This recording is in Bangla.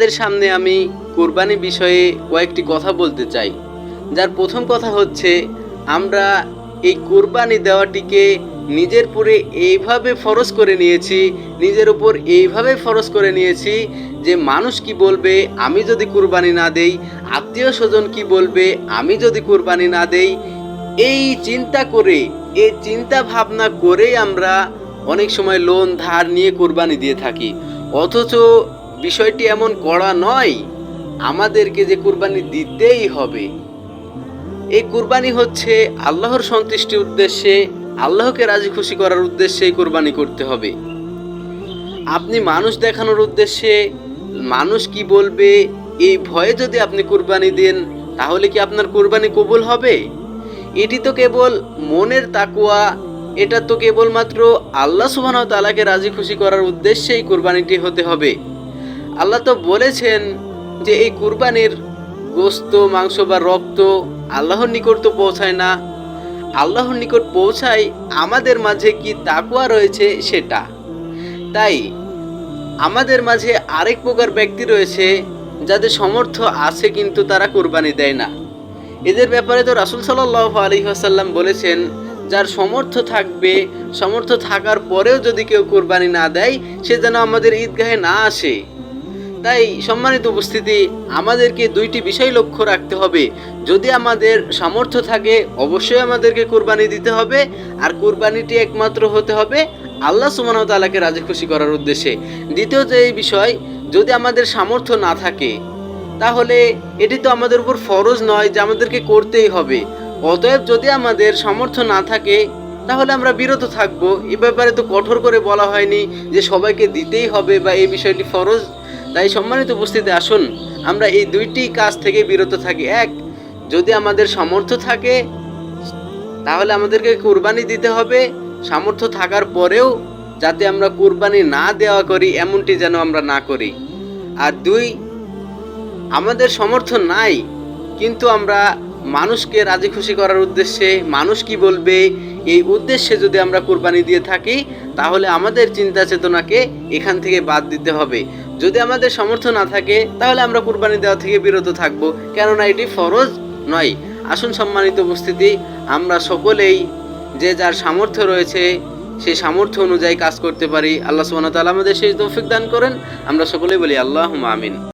আপনাদের সামনে আমি কোরবানি বিষয়ে কয়েকটি কথা বলতে চাই। যার প্রথম কথা হচ্ছে, আমরা এই কোরবানি দেওয়াটিকে নিজের পরে এইভাবে ফরজ করে নিয়েছি, নিজের উপর এইভাবে ফরজ করে নিয়েছি যে মানুষ কি বলবে, আমি যদি কুরবানি না দেই, আত্মীয় স্বজন কি বলবে, আমি যদি কোরবানি না দেই, এই চিন্তা করে, এই চিন্তা ভাবনা করেই আমরা অনেক সময় লোন, ধার নিয়ে কোরবানি দিয়ে থাকি। অথচ বিষয়টি এমন কড়া নয়, আমাদেরকে যে কুরবানি দিতেই হবে। এই কুরবানি হচ্ছে আল্লাহর সন্তুষ্টির উদ্দেশ্যে, আল্লাহকে রাজি খুশি করার উদ্দেশ্যে কোরবানি করতে হবে। আপনি মানুষ দেখানোর উদ্দেশ্যে মানুষ কি বলবে, এই ভয়ে যদি আপনি কুরবানি দেন, তাহলে কি আপনার কুরবানি কবুল হবে? এটি তো কেবল মনের তাকুয়া এটা তো কেবলমাত্র আল্লাহ সুবাহ তালাকে রাজি খুশি করার উদ্দেশ্যে এই কুরবানিটি হতে হবে। আল্লাহ তো বলেছেন যে এই কুরবানির গোস্ত, মাংস বা রক্ত আল্লাহর নিকট তো পৌঁছায় না। আল্লাহর নিকট পৌঁছায় আমাদের মাঝে কি তাকুয়া রয়েছে সেটা? তাই আমাদের মাঝে আরেক প্রকার ব্যক্তি রয়েছে যাদের সমর্থ আছে কিন্তু তারা কোরবানি দেয় না। এদের ব্যাপারে তো রাসুল সাল্লাহ আলী আসাল্লাম বলেছেন, যার সমর্থ থাকবে, সমর্থ থাকার পরেও যদি কেউ কোরবানি না দেয়, সে যেন আমাদের ঈদগাহে না আসে। তাই সম্মানিত উপস্থিতি, আমাদেরকে দুইটি বিষয় লক্ষ্য রাখতে হবে। যদি আমাদের সামর্থ্য থাকে, অবশ্যই আমাদেরকে কোরবানি দিতে হবে। আর কোরবানিটি একমাত্র হতে হবে আল্লাহ সুমান তালাকে রাজি খুশি করার উদ্দেশ্যে। দ্বিতীয় যে এই বিষয়, যদি আমাদের সামর্থ্য না থাকে, তাহলে এটি তো আমাদের উপর ফরজ নয় যে আমাদেরকে করতেই হবে। অতএব যদি আমাদের সামর্থ্য না থাকে, তাহলে আমরা বিরত থাকব। এ ব্যাপারে তো কঠোর করে বলা হয়নি যে সবাইকে দিতেই হবে বা এই বিষয়টি ফরজ তাই সম্মানিত উপস্থিতি, আসুন আমরা এই দুইটি কাজ থেকে বিরত থাকি। এক, যদি আমাদের সামর্থ্য থাকে, তাহলে আমাদেরকে কুরবানি দিতে হবে। সামর্থ্য থাকার পরেও যাতে আমরা কুরবানি না দেওয়া করি, এমনটি যেন আমরা না করি। আর দুই, আমাদের সমর্থন নাই, কিন্তু আমরা মানুষকে রাজি খুশি করার উদ্দেশ্যে, মানুষ কি বলবে? এই উদ্দেশ্যে যদি আমরা কোরবানি দিয়ে থাকি, তাহলে আমাদের চিন্তা চেতনাকে এখান থেকে বাদ দিতে হবে। যদি আমাদের সামর্থ্য না থাকে, তাহলে আমরা কোরবানি দেওয়া থেকে বিরত থাকব। কেননা এটি ফরজ নয়। আসুন সম্মানিত উপস্থিতি, আমরা সকলেই যে যার সামর্থ্য রয়েছে, সেই সামর্থ্য অনুযায়ী কাজ করতে পারি। আল্লাহ সুবহানাহু ওয়া তাআলা আমাদের সেই তৌফিক দান করেন। আমরা সকলেই বলি আল্লাহ আমিন।